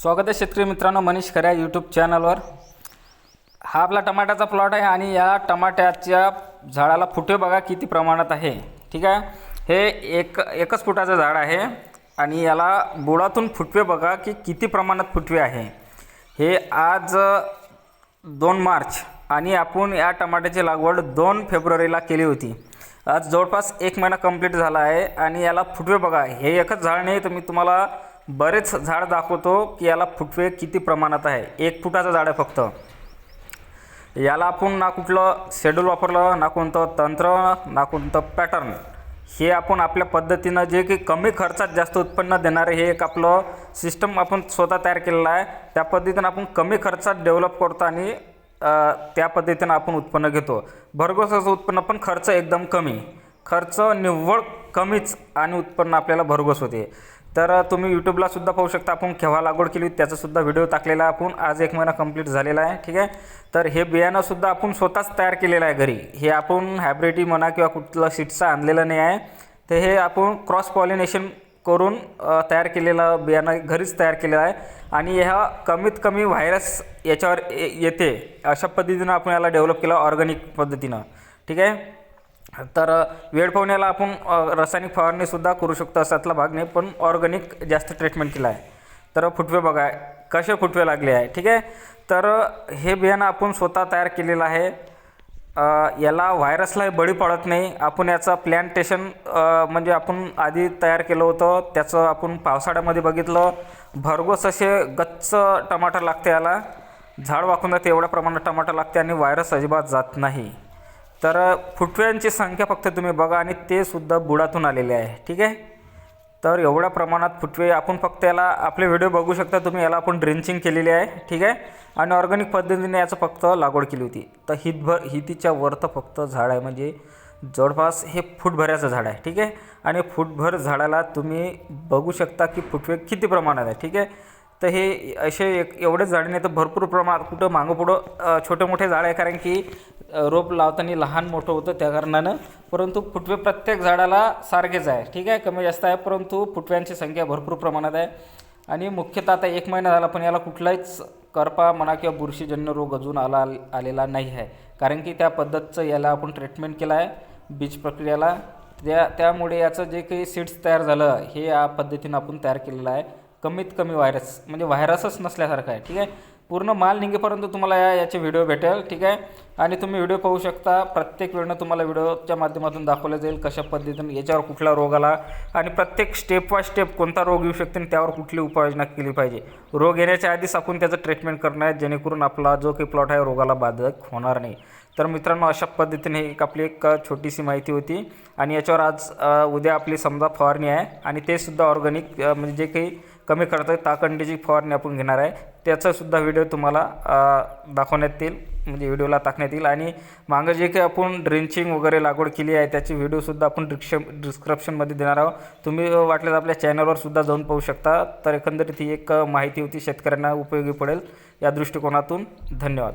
स्वागत आहे शेतकरी मित्रांनो मनीष खऱ्या यूट्यूब चॅनलवर हा आपला टमाट्याचा प्लॉट आहे आणि या टमाट्याच्या झाडाला फुटे बघा किती प्रमाणात आहे. ठीक आहे? हे एक एकच फुटाचं झाड आहे आणि याला बुडातून फुटवे बघा की किती प्रमाणात फुटवे आहे. हे आज दोन मार्च आणि आपण या टमाट्याची लागवड दोन फेब्रुवारीला केली होती. आज जवळपास एक महिना कंप्लीट झाला आहे आणि याला फुटवे बघा. हे एकच झाड नाही तर मी तुम्हाला बरेच झाड दाखवतो की याला फुटवे किती प्रमाणात आहे. एक फुटाचं झाड आहे फक्त. याला आपण ना कुठलं शेड्यूल वापरलं ना कोणतं तंत्र ना कोणतं पॅटर्न हे आपण आपल्या पद्धतीनं जे की कमी खर्चात जास्त उत्पन्न देणारे हे एक आपलं सिस्टम आपण स्वतः तयार केलेलं आहे. त्या पद्धतीनं आपण कमी खर्चात डेव्हलप करतो आणि त्या पद्धतीनं आपण उत्पन्न घेतो. भरघोसाचं उत्पन्न पण खर्च एकदम कमी. खर्च निव्वळ कमीच आणि उत्पन्न आपल्याला भरघोस होते. तर तुम्ही यूट्यूबला सुद्धा पाहू शकता. आपण केव्हा लागवड केली होती त्याचा सुद्धा व्हिडिओ टाकलेला आपण. आज एक महिना कंप्लीट झालेला आहे ठीक आहे? तर हे बियाणंसुद्धा आपण स्वतःच तयार केलेलं आहे घरी. हे आपण हायब्रिडी म्हणा किंवा कुठलं सीटचा आणलेलं नाही आहे. तर हे आपण क्रॉस पॉलिनेशन करून तयार केलेलं बियाणं घरीच तयार केलेलं आहे. आणि ह्या कमीत कमी व्हायरस याच्यावर येते. अशा पद्धतीनं आपण याला डेव्हलप केलं ऑर्गॅनिक पद्धतीनं. ठीक आहे? तर वेळपवण्याला आपण रासायनिक फवारणीसुद्धा करू शकतो असातला भाग नाही पण ऑर्गॅनिक जास्त ट्रीटमेंट केला आहे. तर फुटवे बघा कसे फुटवे लागले आहे ठीक आहे? तर हे बियाणं आपण स्वतः तयार केलेलं आहे. याला व्हायरसलाही बळी पडत नाही. आपण याचं प्लॅन्टेशन म्हणजे आपण आधी तयार केलं होतं. त्याचं आपण पावसाळ्यामध्ये बघितलं. भरघोस असे गच्च टमाटर लागते याला. झाड वाकून जाते एवढ्या प्रमाणात टमाटर लागते आणि व्हायरस अजिबात जात नाही. तर फुटव्यांची संख्या फक्त तुम्ही बघा आणि ते सुद्धा बुडातून आलेले आहे ठीक आहे? तर एवढ्या प्रमाणात फुटवे आपण फक्त याला आपले व्हिडिओ बघू शकता तुम्ही याला आपण ड्रिंचिंग केलेली आहे ठीक आहे? आणि ऑर्गॅनिक पद्धतीने याचं फक्त लागवड केली होती. तर हितभर हितीच्या वर तर फक्त झाड आहे म्हणजे जवळपास हे फुटभऱ्याचं झाड आहे ठीक आहे? आणि फुटभर झाडाला तुम्ही बघू शकता की फुटवे किती प्रमाणात आहे ठीक आहे? तर हे असे एक एवढेच झाडे नाही तर भरपूर प्रमाणात कुठं मागं पुढं छोटे मोठे झाड आहे कारण की रोप लावताना लहान मोठं होतं त्या कारणानं. परंतु फुटवे प्रत्येक झाडाला सारखेच आहे. ठीक आहे? कमी जास्त आहे परंतु फुटव्यांची संख्या भरपूर प्रमाणात आहे. आणि मुख्यतः आता एक महिना झाला पण याला कुठलाच करपा म्हणा किंवा बुरशीजन्य रोग अजून आला आलेला नाही आहे. कारण की त्या पद्धतचं याला आपण ट्रीटमेंट केलं आहे बीज प्रक्रियेला. त्या त्यामुळे याचं जे काही सीड्स तयार झालं हे या पद्धतीनं आपण तयार केलेलं आहे. कमीत कमी व्हायरस म्हणजे व्हायरसच नसल्यासारखं आहे. ठीक आहे? पूर्ण माल निघेपर्यंत तुम्हाला या याचे व्हिडिओ भेटेल ठीक आहे? आणि तुम्ही व्हिडिओ पाहू शकता प्रत्येक वेळेनं तुम्हाला व्हिडिओच्या माध्यमातून दाखवलं जाईल कशा पद्धतीनं याच्यावर कुठला रोग आला आणि प्रत्येक स्टेप बाय स्टेप कोणता रोग येऊ शकते आणि त्यावर कुठली उपाययोजना केली पाहिजे. रोग येण्याच्या आधीच आपण त्याचं ट्रीटमेंट करणं आहे जेणेकरून आपला जो काही प्लॉट आहे रोगाला बाधक होणार नाही. तर मित्रांनो अशा पद्धतीने एक आपली एक छोटीशी माहिती होती आणि याच्यावर आज उद्या आपली समजा फवारणी आहे आणि ते सुद्धा ऑर्गॅनिक म्हणजे जे काही कमी खर्चात ताकंडीची फवारणी आपण घेणार आहे. त्याचासुद्धा व्हिडिओ तुम्हाला दाखवण्यात येईल. म्हणजे व्हिडिओला टाकण्यात येईल. आणि मागं जे काही आपण ड्रिंचिंग वगैरे लागवड केली आहे त्याची व्हिडिओसुद्धा आपण डिस्क्रिप डिस्क्रिप्शनमध्ये देणार आहोत. तुम्ही वाटल्यास आपल्या चॅनलवर सुद्धा जाऊन पाहू शकता. तर एकंदरीत ही एक माहिती होती. शेतकऱ्यांना उपयोगी पडेल. या दृष्टिकोनातून धन्यवाद.